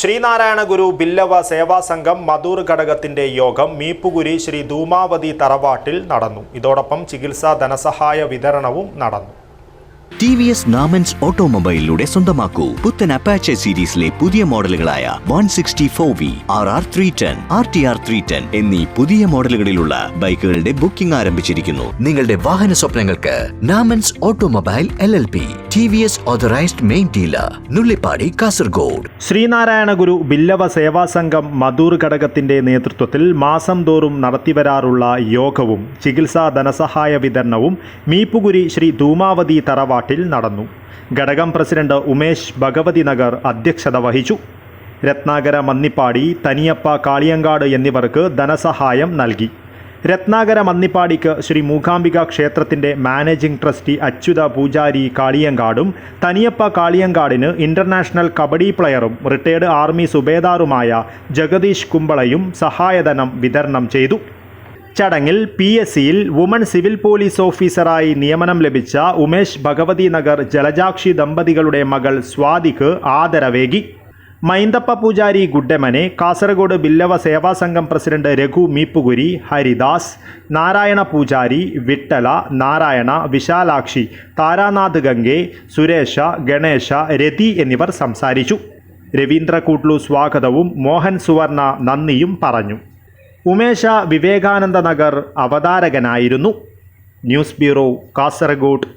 ശ്രീനാരായണ ഗുരു ബില്ലവ സേവാ സംഘം മധൂർ ഘടകത്തിന്റെ യോഗം മീപ്പുകുരി ശ്രീ ധൂമാവതി തറവാട്ടിൽ നടന്നു. ഇതോടൊപ്പം ചികിത്സാ ധനസഹായ വിതരണവും നടന്നു. ടി വി എസ് നാമൻസ് ഓട്ടോമൊബൈലിലൂടെ സ്വന്തമാക്കൂ. പുത്തൻ അപ്പാച്ചെ സീരീസിലെ പുതിയ മോഡലുകളായ one sixty four V R R three ten R T R three ten എന്നീ പുതിയ മോഡലുകളിലുള്ള ബൈക്കുകളുടെ ബുക്കിംഗ് ആരംഭിച്ചിരിക്കുന്നു. നിങ്ങളുടെ വാഹന സ്വപ്നങ്ങൾക്ക് Namans automobile L L P. T V S authorised main dealer Nullippady Kasaragod Sreenarayana Guru Billava Seva Sangham Madhur ഘടകത്തിന്റെ നേതൃത്വത്തിൽ മാസം തോറും നടത്തിവരാറുള്ള യോഗവും ചികിത്സാ ധനസഹായ വിതരണവും മീപ്പുകുരി ശ്രീ ധൂമാവതി തറവാട്ടിൽ നടന്നു. ഘടകം പ്രസിഡന്റ് ഉമേഷ് ഭഗവതി നഗർ അധ്യക്ഷത വഹിച്ചു. രത്നാകര മന്നിപ്പാടി തനിയപ്പ കാളിയങ്കാട് എന്നിവർക്ക് ധനസഹായം നൽകി. രത്നാകര മന്നിപ്പാടിക്ക് ശ്രീ മൂകാംബിക ക്ഷേത്രത്തിന്റെ മാനേജിംഗ് ട്രസ്റ്റി അച്യുത പൂജാരി കാളിയങ്കാടും തനിയപ്പ കാളിയങ്കാടിന് ഇന്റർനാഷണൽ കബഡി പ്ലെയറും റിട്ടയർഡ് ആർമി സുബേദാറുമായ ജഗദീഷ് കുമ്പളയും സഹായധനം വിതരണം ചെയ്തു. ചടങ്ങിൽ പി എസ് സിയിൽ വുമൺ സിവിൽ പോലീസ് ഓഫീസറായി നിയമനം ലഭിച്ച ഉമേഷ് ഭഗവതി നഗർ ജലജാക്ഷി ദമ്പതികളുടെ മകൾ സ്വാതിക്ക് ആദരവേകി. മൈന്തപ്പ പൂജാരി ഗുഡ്ഡമനെ കാസർഗോഡ് ബില്ലവ സേവാ സംഘം പ്രസിഡന്റ് രഘു മീപ്പുകുരി ഹരിദാസ് നാരായണ പൂജാരി വിട്ടല നാരായണ വിശാലാക്ഷി താരാനാഥ് ഗംഗെ സുരേഷ ഗണേശ രതി എന്നിവർ സംസാരിച്ചു. രവീന്ദ്ര കൂട്ലു സ്വാഗതവും മോഹൻ സുവർണ നന്ദിയും പറഞ്ഞു. Umesha Vivekananda Nagar അവതാരകനായിരുന്നു. News bureau Kasaragod.